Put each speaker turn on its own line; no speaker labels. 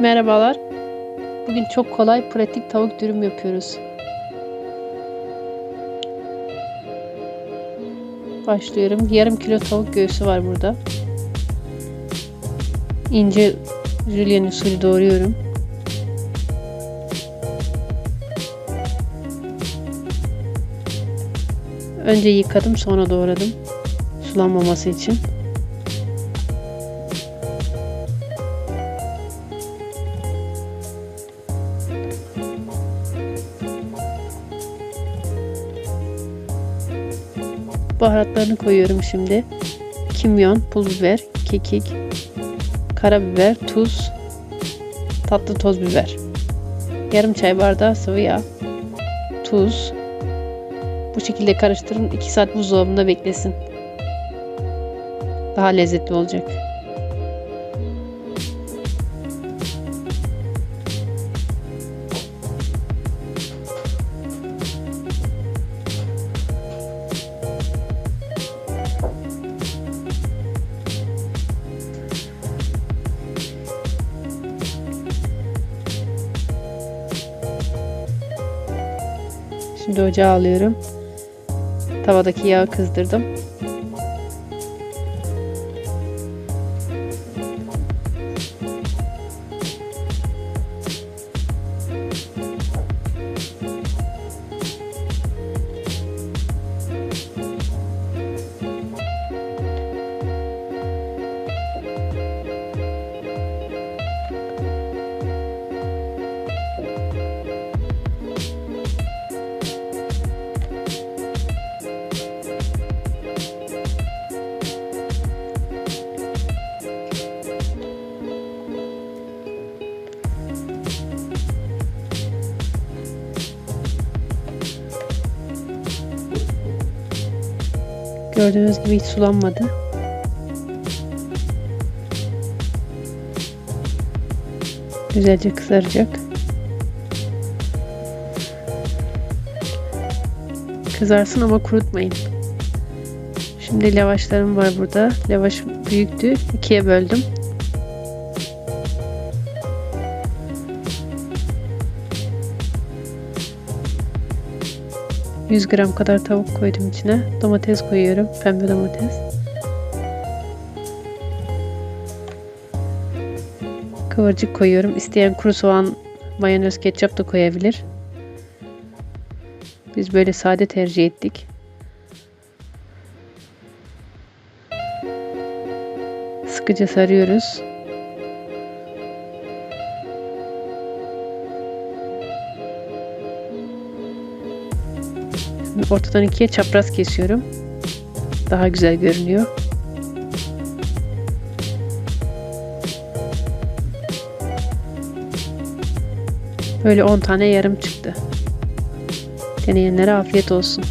Merhabalar. Bugün çok kolay, pratik tavuk dürüm yapıyoruz. Başlıyorum. Yarım kilo tavuk göğsü var burada. İnce jülyen usulü doğruyorum. Önce yıkadım sonra doğradım. Sulanmaması için. Baharatlarını koyuyorum şimdi. Kimyon, pul biber, kekik, karabiber, tuz, tatlı toz biber. Yarım çay bardağı sıvı yağ, tuz. Bu şekilde karıştırın. 2 saat buzdolabında beklesin. Daha lezzetli olacak. Şimdi ocağa alıyorum. Tavadaki yağı kızdırdım. Gördüğünüz gibi hiç sulanmadı. Güzelce kızaracak. Kızarsın ama kurutmayın. Şimdi lavaşlarım var burada. Lavaş büyüktü. ikiye böldüm. 100 gram kadar tavuk koydum içine. Domates koyuyorum. Pembe domates. Kıvırcık koyuyorum. İsteyen kuru soğan, mayonez, ketçap da koyabilir. Biz böyle sade tercih ettik. Sıkıca sarıyoruz. Ortadan ikiye çapraz kesiyorum. Daha güzel görünüyor. Böyle 10 tane yarım çıktı. Deneyenlere afiyet olsun.